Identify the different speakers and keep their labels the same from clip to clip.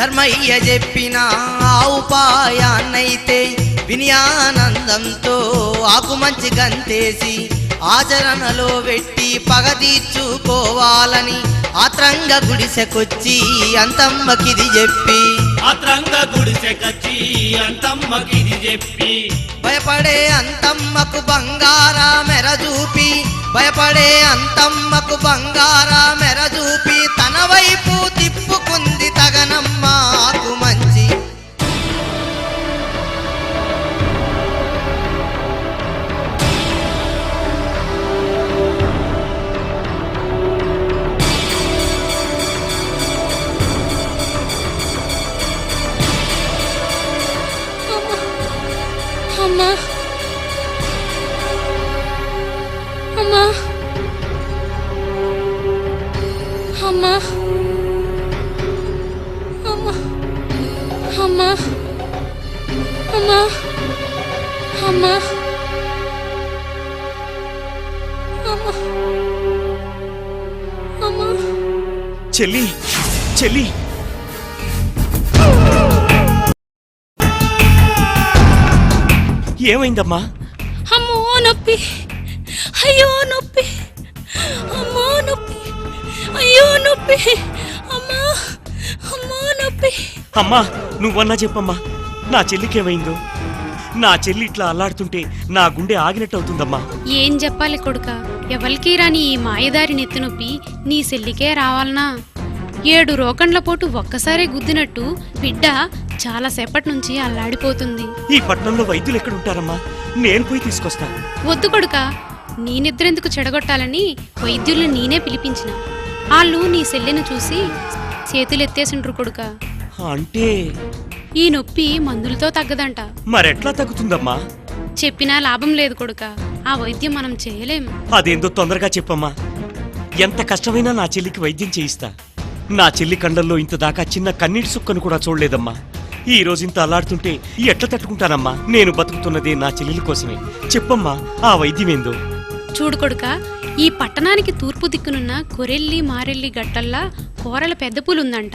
Speaker 1: ధర్మయ్య చెప్పిన ఆ ఉపాయాన్నైతే వినయానందంతో ఆకుమంచి గంతేసి ఆచరణలో పెట్టి పగ తీర్చుకోవాలని ఆత్రంగ గుడిసెకొచ్చి అంతమ్మకిది చెప్పి.
Speaker 2: ఆత్రంగ గుడిసెకచ్చి అంతమ్మకిది చెప్పి.
Speaker 1: భయపడే అంతమ్మకు బంగారా మెర చూపి. భయపడే అంతమ్మకు బంగారా మెర చూపి. తన వైపు తిప్పుకుంది
Speaker 3: చెల్లి చెల్లి. ఏమైందమ్మా?
Speaker 4: అమ్మో నొప్పి. అయ్యో నొప్పి. అమ్మో నొప్పి. అయ్యో నొప్పి. అమ్మా అమ్మో నొప్పి.
Speaker 3: అమ్మా నువ్వన్నా చెప్పమ్మా. నా చెల్లికేమైందో? నా చెల్లి ఇట్లా అల్లాడుతుంటే నా గుండె ఆగినట్టు అవుతుందమ్మా
Speaker 4: ఏం చెప్పాలి కొడుక? ఎవరికి రాని ఈ మాయదారి నెత్తి నొప్పి నీ సెల్లికే రావాలనా? ఏడు రోకండ్ల పోటు ఒక్కసారే గుద్దినట్టు బిడ్డ చాలా సేపటి నుంచి అల్లాడిపోతుంది.
Speaker 3: ఈ పట్నంలో వైద్యులు ఎక్కడుంటారమ్మా? నేను పోయి తీసుకొస్తా.
Speaker 4: వద్దు కొడుక. నీ నిద్రెందుకు చెడగొట్టాలని వైద్యుల్ని నేనే పిలిపించిన. వాళ్ళు నీ సెల్లెను చూసి చేతులెత్తేసిండ్రు కొడుక.
Speaker 3: అంటే
Speaker 4: ఈ నొప్పి మందులతో తగ్గదంట.
Speaker 3: మరెట్లా తగ్గుతుందమ్మా?
Speaker 4: చెప్పినా లాభం లేదు కొడుక. ఆ వైద్యం మనం చేయలేం.
Speaker 3: అదేందో తొందరగా చెప్పమ్మా. ఎంత కష్టమైనా నా చెల్లికి వైద్యం చేయిస్తా. నా చెల్లి కండల్లో ఇంత దాకా చిన్న కన్నీటి సుక్కను కూడా చూడలేదమ్మా. ఈ రోజు ఇంత అల్లాడుతుంటే ఎట్లా తట్టుకుంటానమ్మా? నేను బతుకుతున్నదే నా చెల్లెల కోసమే. చెప్పమ్మా ఆ వైద్యం ఏందో
Speaker 4: చూడు కొడుక ఈ పట్టణానికి తూర్పు దిక్కునున్న కొరెల్లి మారెల్లి గట్టల్లా కూరల పెద్ద పూలుందంట.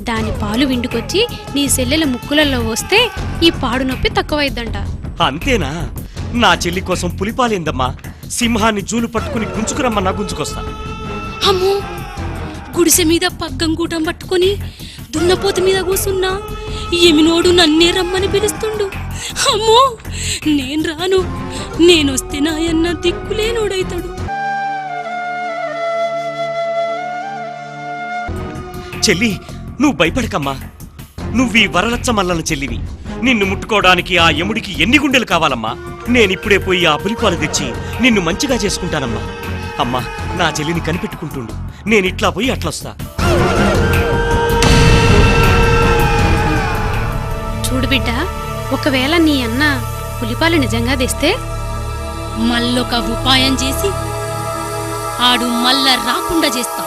Speaker 4: దాని పాలు విండుకొచ్చి నీ సెల్లెల ముక్కులలో వస్తే ఈ పాడు నొప్పి తక్కువైద్దంట.
Speaker 3: అంతేనా? నా చెల్లి కోసం పులిపాలేందమ్మా? సింహాన్ని జూలు పట్టుకుని గుంజుకురమ్మన్నా గుంజుకొస్తా.
Speaker 4: అమ్మో! గుడిసె మీద పగ్గం కూటం పట్టుకొని దున్నపోతు మీద కూసున్నా ఎమినోడు నన్నే రమ్మని పిలుస్తుండు. అమ్మో! నేను రాను. నేనొస్తే నాయన్న దిక్కులేనోడైతాడు.
Speaker 3: చెల్లి నువ్వు భయపడకమ్మా. నువ్వీ వరలచ్చ మల్లన చెల్లివి. నిన్ను ముట్టుకోవడానికి ఆ యముడికి ఎన్ని గుండెలు కావాలమ్మా? నేనిప్పుడే పోయి ఆ పులిపాలు తెచ్చి నిన్ను మంచిగా చేసుకుంటానమ్మా. అమ్మా నా చెల్లిని కనిపెట్టుకుంటుండు. నేను ఇట్లా పోయి అట్లొస్తా.
Speaker 4: చూడు బిడ్డ ఒకవేళ నీ అన్న పులిపాలు నిజంగా తెస్తే? మళ్ళొక ఉపాయం చేసి ఆడు మళ్ళా రాకుండా చేస్తా.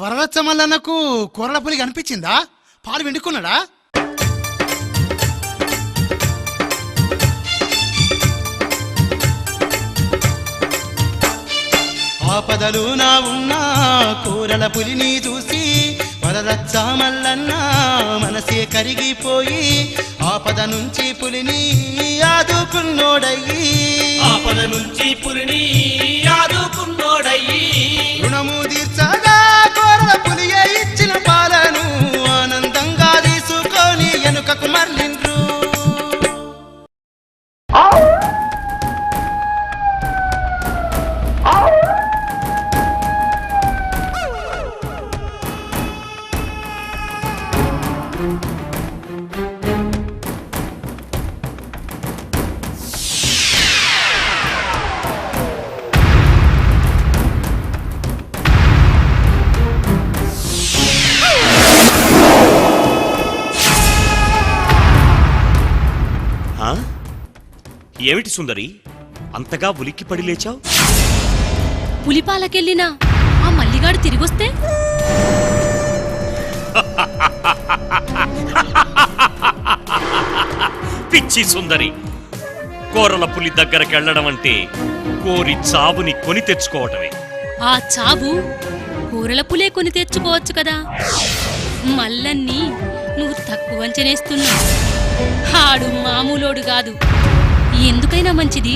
Speaker 1: వరదచ్చమల్లన్నకు కూరల పులి
Speaker 5: కనిపించిందా? పాలు వెండుకున్నాడా? ఆపదలు నా ఉన్నా కూరల పులిని చూసి వరదచ్చామల్లన్న మనసే కరిగిపోయి ఆపద నుంచి పులిని ఆదుకున్నోడయ్యి.
Speaker 2: ఆపద నుంచి పులిని ఆదుకున్నోడయ్యి.
Speaker 5: రుణము
Speaker 3: తీర్చ ఏమిటి సుందరి? అంతగా ఉలిక్కిపడి లేచావు?
Speaker 6: పులిపాలకెళ్ళినా ఆ మల్లిగాడు తిరిగొస్తే?
Speaker 3: పిచ్చి సుందరి కోరల పులి దగ్గరకెళ్ళడం అంటే కోరి చావుని కొని తెచ్చుకోవటమే.
Speaker 6: ఆ చావు కూరల పులే కొని తెచ్చుకోవచ్చు కదా. మల్లన్ని నువ్వు తక్కువ అంచనేస్తున్నావు ఆడు మామూలోడు కాదు. ఎందుకైనా మంచిది?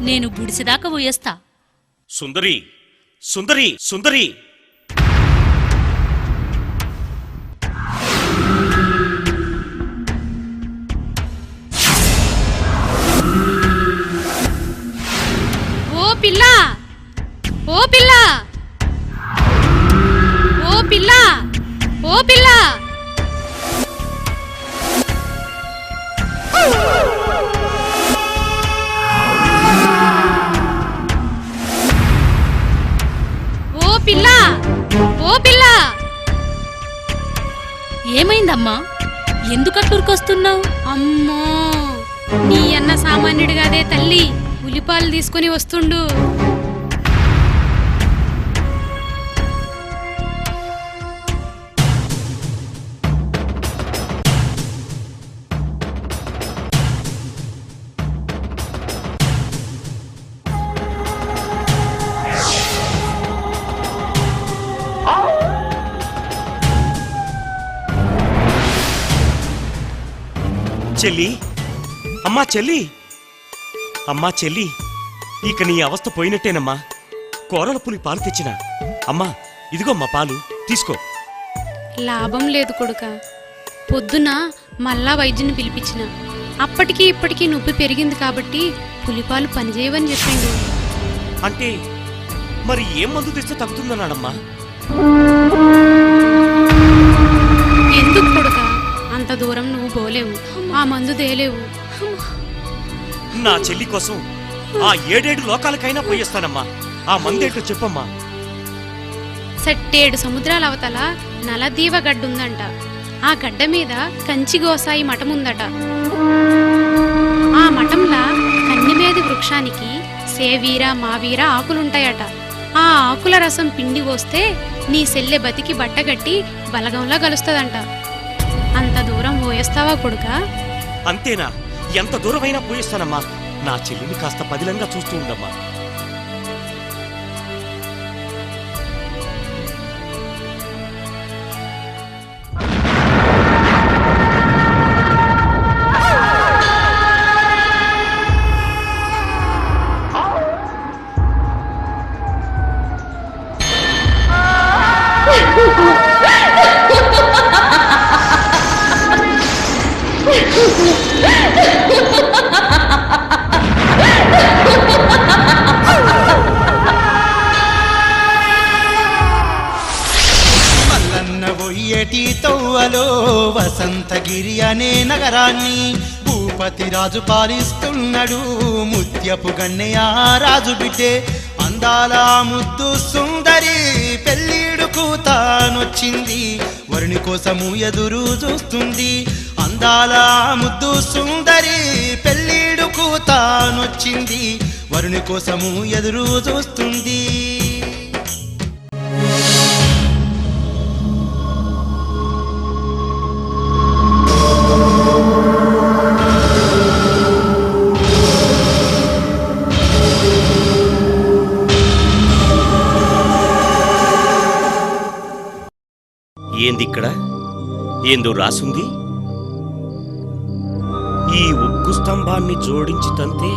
Speaker 6: నేను గుడిసెదాకా పోయేస్తా.
Speaker 3: సుందరి సుందరి సుందరి!
Speaker 4: ఓ పిల్ల! ఓ పిల్ల! ఓ పిల్ల! ఓ పిల్ల! పిల్ల!
Speaker 6: ఏమైందమ్మా? ఎందుకట్టురుకొస్తున్నావు
Speaker 4: అమ్మో! నీ అన్న సామాన్యుడు కాదే తల్లి. ఉలిపాలు తీసుకుని వస్తుండు.
Speaker 3: చెల్లి. అమ్మా చెల్లి. అమ్మా చెల్లి ఇక నీ అవస్థ పోయినట్టేనమ్మా. కోరల పులి పాలు తెచ్చిన. అమ్మా ఇదిగోమ్మా పాలు తీసుకో.
Speaker 4: లాభం లేదు కొడుక. పొద్దున మళ్ళా వైద్యుని పిలిపించిన. అప్పటికి ఇప్పటికీ నొప్పి పెరిగింది కాబట్టి పులిపాలు పనిచేయవని చెప్పిండు
Speaker 3: అంటే మరి ఏం మందు తెస్తే తగ్గుతుందన్నాడమ్మా?
Speaker 4: దూరం నువ్వు పోలేవు. ఆ మందు తేలేవు.
Speaker 3: నా చెల్లి కోసం ఆ ఏడేడు లోకాలకైనా పోయేస్తానమ్మా. ఆ మందేంటో చెప్పమ్మా.
Speaker 4: సట్టేడు సముద్రాల అవతల నలదీవ గడ్డ ఉందంట ఆ గడ్డ మీద కంచి గోసాయి మఠం ఉందట ఆ మఠంలా కన్నిమేది వృక్షానికి సేవీర మావీర ఆకులుంటాయట. ఆ ఆకుల రసం పిండి పోస్తే నీ సెల్లె బతికి బట్టగట్టి బలగంలా కలుస్తుందంట అంత దూరం పోయేస్తావా కొడుకా?
Speaker 3: అంతేనా? ఎంత దూరమైనా పోయిస్తానమ్మా. నా చెల్లిని కాస్త పదిలంగా చూస్తూ ఉండమ్మా.
Speaker 5: వసంతగిరి అనే నగరాన్ని భూపతి రాజు పాలిస్తున్నాడు. ముత్యపు గన్నయ్య రాజు బిడ్డే అందాల ముద్దు సుందరి పెళ్ళిడుకు తానొచ్చింది వరుణి కోసము ఎదురు చూస్తుంది. అందాల ముద్దు సుందరి పెళ్ళిడుకు తానొచ్చింది వరుణి కోసము ఎదురు చూస్తుంది.
Speaker 3: ఏంది ఇక్కడ ఏందో రాసుంది? ఈ ఉక్కు స్తంభాన్ని జోడించి తంతే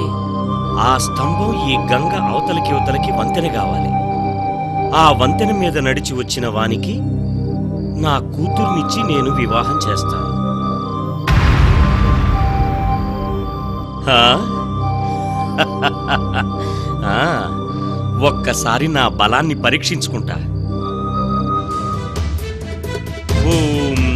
Speaker 3: ఆ స్తంభం ఈ గంగ అవతలకి అవతలకి వంతెన కావాలి. ఆ వంతెన మీద నడిచి వచ్చిన వానికి నా కూతుర్నిచ్చి నేను వివాహం చేస్తాను. ఆ, ఒక్కసారి నా బలాన్ని పరీక్షించుకుంటా.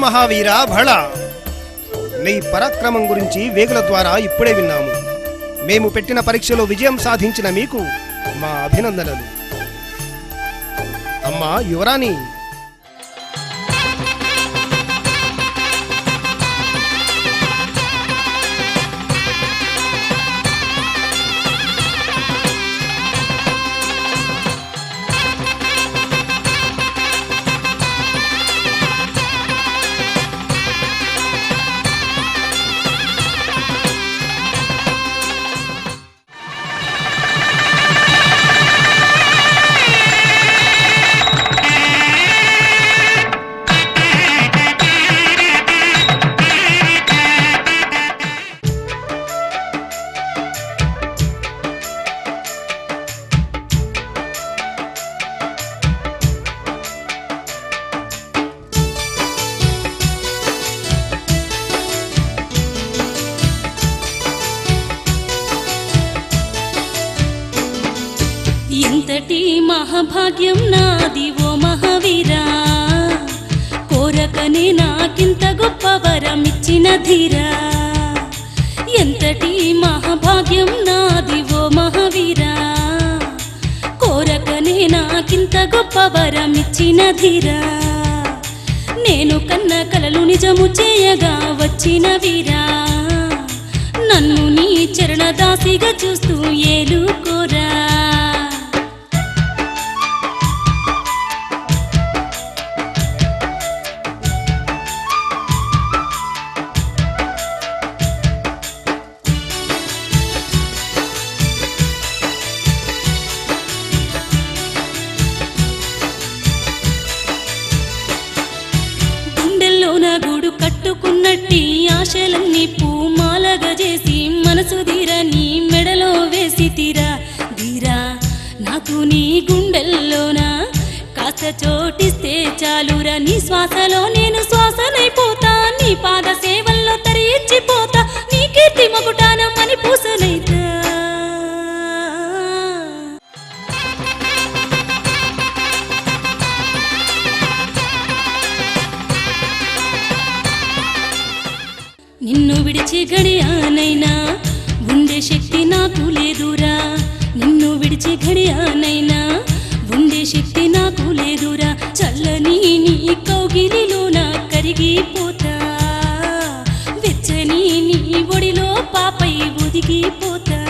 Speaker 7: మహావీర భళ. నీ పరాక్రమం గురించి వేగుల ద్వారా ఇప్పుడే విన్నాము. మేము పెట్టిన పరీక్షలో విజయం సాధించిన మీకు మా అభినందనలు. అమ్మా యువరాణి
Speaker 6: భాగ్యం నాది ఓ మహావీరా. కోరకనే నాకింత గొప్ప వరం ఇచ్చిన ధీరా. ఎంతటి మహాభాగ్యం నాది ఓ మహావీరా. కోరకనే నాకింత గొప్ప వరం ఇచ్చిన ధీరా. నేను కన్న కలలు నిజము చేయగా వచ్చిన వీరా. నన్ను నీ చరణదాసిగా చూస్తూ ఏలుకోరా. నాకు నీ గుండెల్లోన? కాస్త చోటిస్తే చాలురా నీ శ్వాసలో నేను శ్వాసనైపోతా. నీ పాద సేవల్లో తరించిపోతా. నీ కీర్తి మగుటాన మని పూసనైతా నిన్ను విడిచి గడియానైనా ఉండే శక్తి నాకు లేదురా. నిన్ను విడిచి గడియానైనా ఉండే శక్తి నాకు లేదురా చల్లని నీ కౌగిలిలోన కరిగిపోతా. వెచ్చని నీ ఒడిలో పాపై ఒదిగిపోతా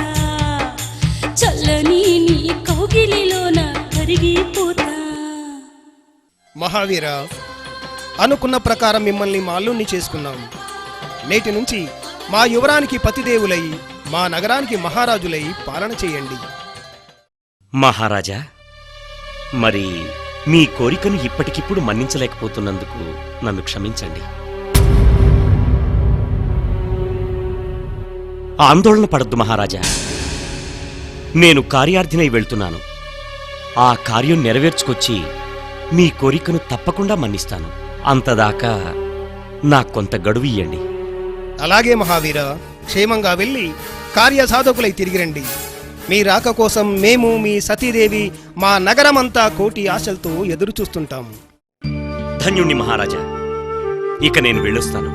Speaker 6: చల్లని నీ కౌగిలిలోన కరిగిపోతా.
Speaker 7: మహావీర అనుకున్న ప్రకారం మిమ్మల్ని మా అల్లుణ్ణి చేసుకున్నాం. నేటి నుంచి మా యువరానికి పతిదేవులై మా నగరానికి మహారాజులై పాలన చేయండి.
Speaker 3: మహారాజా మరి మీ కోరికను ఇప్పటికిప్పుడు మన్నించలేకపోతున్నందుకు నన్ను క్షమించండి. ఆందోళన పడద్దు మహారాజా. నేను కార్యార్థినై వెళ్తున్నాను. ఆ కార్యం నెరవేర్చుకొచ్చి మీ కోరికను తప్పకుండా మన్నిస్తాను. అంతదాకా నా కొంత గడువు ఇయ్యండి.
Speaker 7: అలాగే మహావీర క్షేమంగా వెళ్ళి కార్యసాధకులై తిరిగి రండి మీ రాక కోసం మేము మీ సతీదేవి మా నగరమంతా కోటి ఆశలతో ఎదురు చూస్తుంటాము
Speaker 3: ధన్యుణ్ణి మహారాజా. ఇక నేను వెళ్ళొస్తాను.